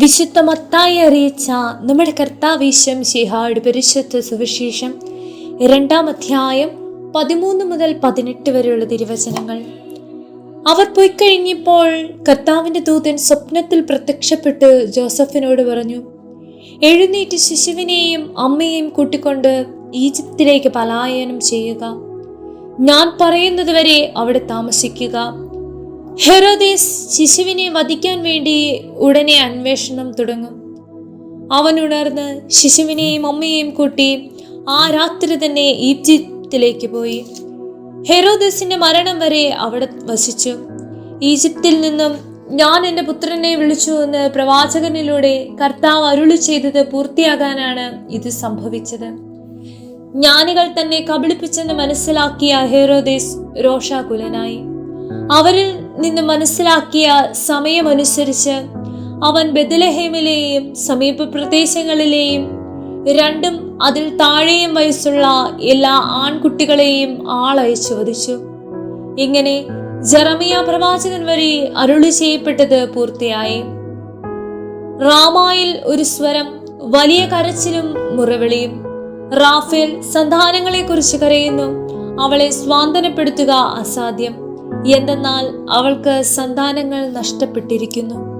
വിശുദ്ധ മത്തായി അറിയിച്ച നമ്മുടെ കർത്താവേശം ശിഹാട് പരിശുദ്ധ സുവിശേഷം രണ്ടാം അധ്യായം പതിമൂന്ന് മുതൽ പതിനെട്ട് വരെയുള്ള തിരുവചനങ്ങൾ. അവർ പോയി കഴിഞ്ഞപ്പോൾ കർത്താവിന്റെ ദൂതൻ സ്വപ്നത്തിൽ പ്രത്യക്ഷപ്പെട്ട് ജോസഫിനോട് പറഞ്ഞു എഴുന്നേറ്റ് ശിശുവിനെയും അമ്മയെയും കൂട്ടിക്കൊണ്ട് ഈജിപ്തിലേക്ക് പലായനം ചെയ്യുക. ഞാൻ പറയുന്നതുവരെ അവിടെ താമസിക്കുക. ഹെറോദേസ് ശിശുവിനെ വധിക്കാൻ വേണ്ടി ഉടനെ അന്വേഷണം തുടങ്ങും. അവൻ ഉണർന്ന് ശിശുവിനെയും അമ്മയെയും കൂട്ടി ആ രാത്രി തന്നെ ഈജിപ്തിലേക്ക് പോയി. ഹെറോദസിന്റെ മരണം വരെ അവിടെ വസിച്ചു. ഈജിപ്തിൽ നിന്നും ഞാൻ എന്റെ പുത്രനെ വിളിച്ചു എന്ന് പ്രവാചകനിലൂടെ കർത്താവ് അരുളി ചെയ്തത് പൂർത്തിയാകാനാണ് ഇത് സംഭവിച്ചത്. ജ്ഞാനികൾ തന്നെ കബളിപ്പിച്ചെന്ന് മനസ്സിലാക്കിയ ഹെറോദേസ് രോഷാകുലനായി. അവരിൽ നിന്ന് മനസ്സിലാക്കിയ സമയമനുസരിച്ച് അവൻ ബദലഹേമിലെയും സമീപ പ്രദേശങ്ങളിലെയും രണ്ടും അതിൽ താഴെയും വയസ്സുള്ള എല്ലാ ആൺകുട്ടികളെയും ആളയച്ചു വധിച്ചു. ഇങ്ങനെ ജറമിയ പ്രവാചകൻ വഴി അരുളി ചെയ്യപ്പെട്ടത് പൂർത്തിയായി. റാമായിൽ ഒരു സ്വരം വലിയ കരച്ചിലും മുറവിളിയും റാഫേൽ സന്താനങ്ങളെ കുറിച്ച് കരയുന്നു. അവളെ സ്വാന്തനപ്പെടുത്തുക അസാധ്യം. എന്തെന്നാൽ അവൾക്ക് സന്താനങ്ങൾ നഷ്ടപ്പെട്ടിരിക്കുന്നു.